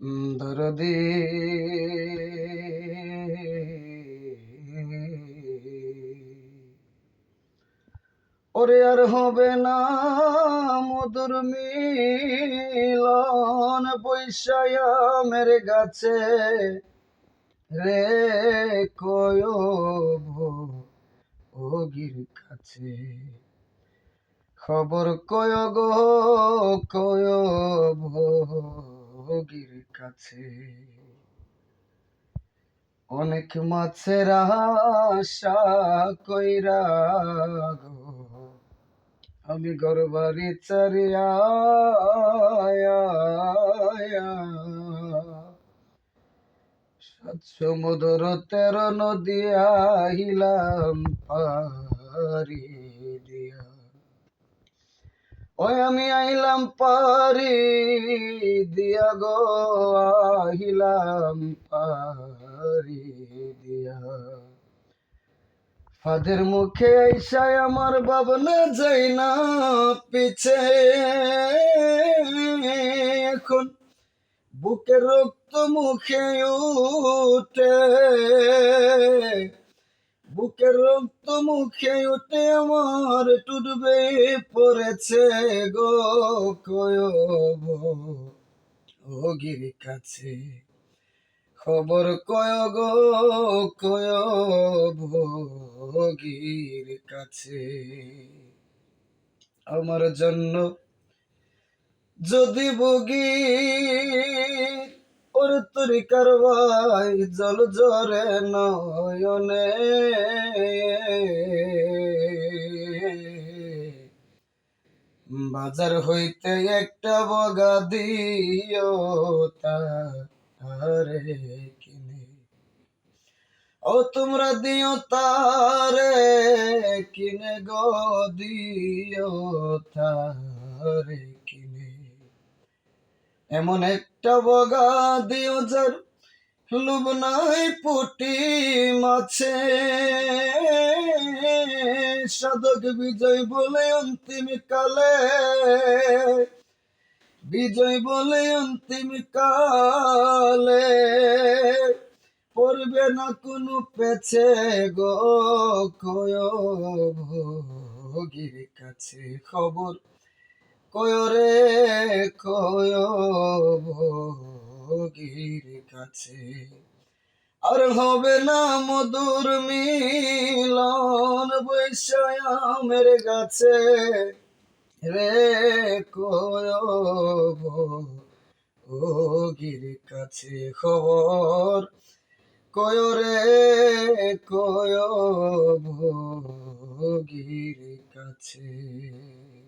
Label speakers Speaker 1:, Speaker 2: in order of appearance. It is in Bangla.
Speaker 1: দরদি ওরে আর হবে না মধুর মিলন, বৈশায়া মেরে গাছে রে কয় ভোগীর কাছে। খবর কয় গো, কয় ভোগীর কাছে। অনেক মাছের আশা কইরা গো, আমি গরবারি চারিয়া সাত সমুদ্র তেরো নদী আহিলাম পারি ওই আমি আইলাম পারি, দিয়া গো আহিলাম পারি, দিয়া। ফাদের মুখে আইসায় আমার বাবনা যাই না পিছে। এখন বুকের রক্ত মুখে উঠে বুকের রক্ত মুখে উঠে আমার টুটবে পড়েছে গো কয় ভোগীর কাছে খবর কয় গো কয় ভোগীর কাছে। আমার জন্য যদি ভোগী ওর তরি কারবাই জল জরে নয়নে। বাজার হইতে একটা বগা দিও তারে কিনে। ও তোমরা দিও তারে কিনে গো, দিও তারে কিনে। এমন একটা বগা দিও যার লুব নাই, পুটি মাছে। সাধক বিজয় বলে অন্তিম কালে। বিজয় বলে অন্তিম কালে। পড়বে না কোনো পেছে গো ভোগীর কাছে খবর। কয় রে কয় ভোগীর কাছে? আর হবে না মধুর মিলন বৈশায়ামের গাছে। রে কয় ভোগীর কাছে খবর? কয় রে কয় ভোগীর কাছে?